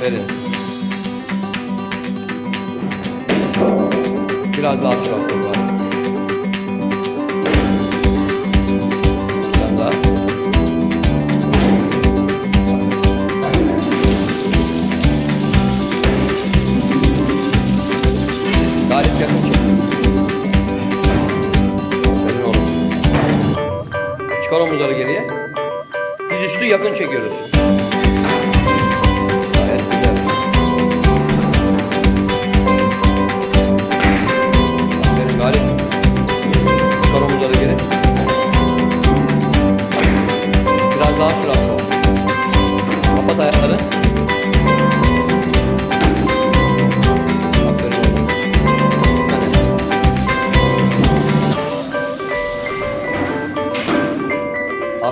Aferin. Biraz daha. Aferin oğlum. Çıkar omuzları geriye. Diz üstü yakın çekiyoruz.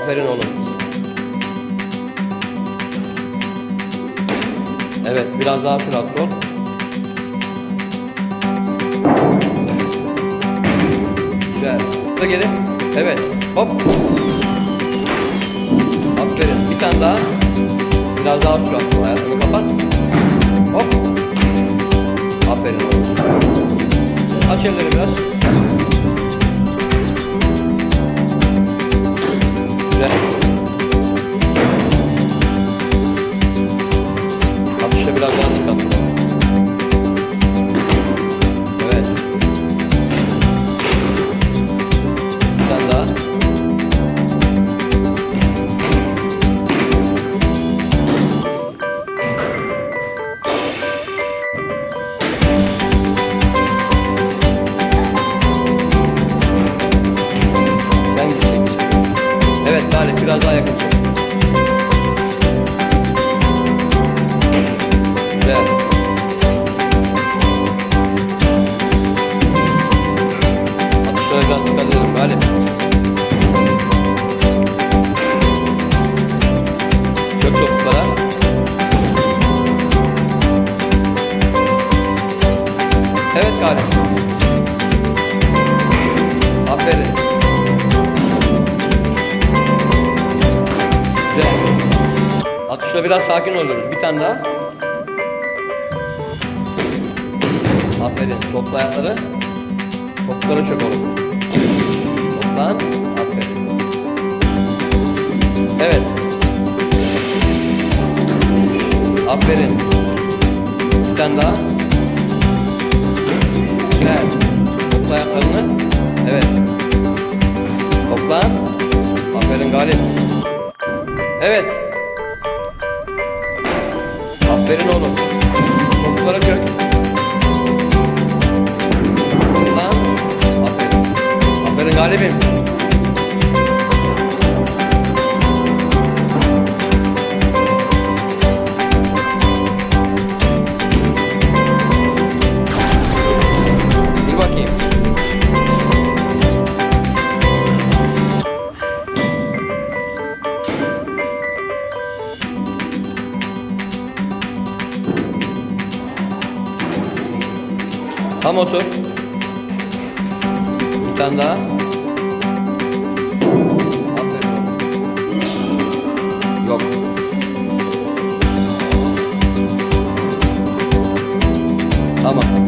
Aferin oğlum. Evet, biraz daha süratli ol. Güzel. Da geri. Evet. Hop. Aferin. Bir tane daha. Biraz daha süratli ol. Ayaklarını kapat. Hop. Aferin oğlum. Aç elleri biraz. Çök topuklara. Evet Galip. Aferin. Güzel. Atışta biraz sakin oluyoruz. Bir tane daha. Aferin. Topla ayakları. Topları çök oğlum. Toplan. Aferin. Evet. Aferin. Bir tane daha. Güzel. Topla ayaklarını. Evet. Toplan. Aferin Galip. Evet. Aferin oğlum. Topuklara çök. Lan. Aferin. Aferin galibim. Tam otur. Bir tane daha. Yok. Tamam.